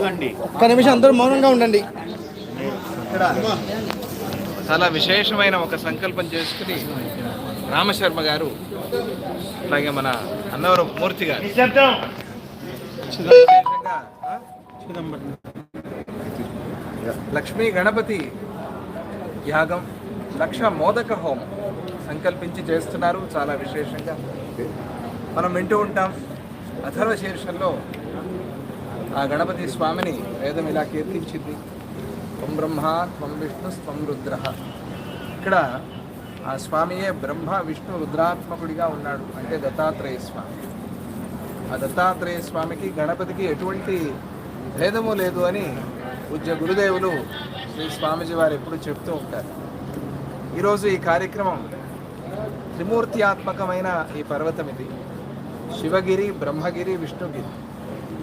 ఒక్క నిమిషం అందరూ మౌనంగా ఉండండి. చాలా విశేషమైన ఒక సంకల్పం చేసుకుని రామశర్మ గారు అలాగే మన అన్నవరం మూర్తి గారు? లక్ష్మీ గణపతి యాగం లక్ష మోదక హోమం సంకల్పించి చేస్తున్నారు. చాలా విశేషంగా మనం వింటూ ఉంటాం. అథర్వ శీర్షంలో ఆ గణపతి స్వామిని వేదం ఇలా కీర్తించింది. త్వం బ్రహ్మ త్వం విష్ణు స్వం రుద్ర. ఇక్కడ ఆ స్వామియే బ్రహ్మ విష్ణు రుద్రాత్మకుడిగా ఉన్నాడు. అంటే దత్తాత్రేయ స్వామి. ఆ దత్తాత్రేయ స్వామికి గణపతికి ఎటువంటి భేదము లేదు అని పూజ్య గురుదేవులు శ్రీ స్వామిజీ వారు ఎప్పుడు చెప్తూ ఉంటారు. ఈరోజు ఈ కార్యక్రమం త్రిమూర్త్యాత్మకమైన ఈ పర్వతం ఇది శివగిరి బ్రహ్మగిరి విష్ణుగిరి.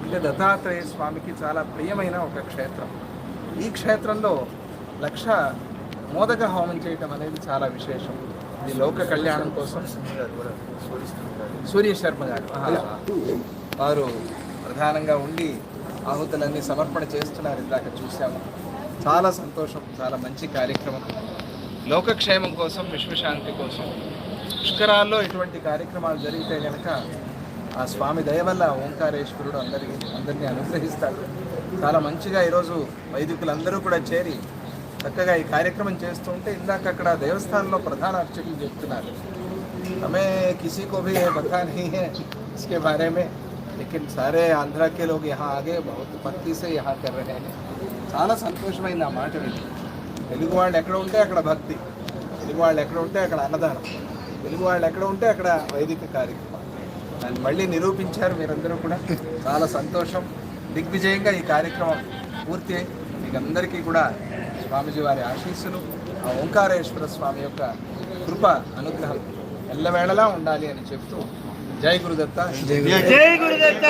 అంటే దత్తాత్రేయ స్వామికి చాలా ప్రియమైన ఒక క్షేత్రం. ఈ క్షేత్రంలో లక్ష మోదక హోమం చేయటం అనేది చాలా విశేషం. ఇది లోక కళ్యాణం కోసం. సూర్య శర్మ గారు. వారు ప్రధానంగా ఉండి ఆహుతులన్నీ సమర్పణ చేస్తున్నారు ఇందాక చూసాము చాలా సంతోషం చాలా మంచి కార్యక్రమం. లోకక్షేమం కోసం విశ్వశాంతి కోసం. పుష్కరాల్లో ఇటువంటి కార్యక్రమాలు జరిగితే కనుక ఆ స్వామి దయ వల్ల ఓంకారేశ్వరుడు అందరికీ అందరినీ అనుగ్రహిస్తాడు. చాలా మంచిగా ఈరోజు వైదికులందరూ కూడా చేరి చక్కగా ఈ కార్యక్రమం చేస్తూ ఉంటే ఇందాక అక్కడ దేవస్థానంలో ప్రధాన అర్చకులు చెప్తున్నారు. హమే కిసీ కో భీ పతా నీ హే ఇస్కే బారే మే. లేకిన్ సారే ఆంధ్ర యహా ఆగే బహుత్ భక్తిసే యహా కర్ రహే చాలా సంతోషమైంది ఆ మాట విని. తెలుగు వాళ్ళు ఎక్కడ ఉంటే అక్కడ భక్తి. తెలుగు వాళ్ళు ఎక్కడ ఉంటే అక్కడ అన్నదానం. తెలుగు వాళ్ళు ఎక్కడ ఉంటే అక్కడ వైదిక కార్యక్రమం. దాన్ని మళ్ళీ నిరూపించారు మీరందరూ కూడా. చాలా సంతోషం. దిగ్విజయంగా ఈ కార్యక్రమం పూర్తి అయి మీకు అందరికీ కూడా స్వామిజీ వారి ఆశీస్సులు ఆ ఓంకారేశ్వర స్వామి యొక్క కృప అనుగ్రహం ఎల్లవేళలా ఉండాలి అని చెప్తూ జై గురుదత్త. జై గురుదత్త.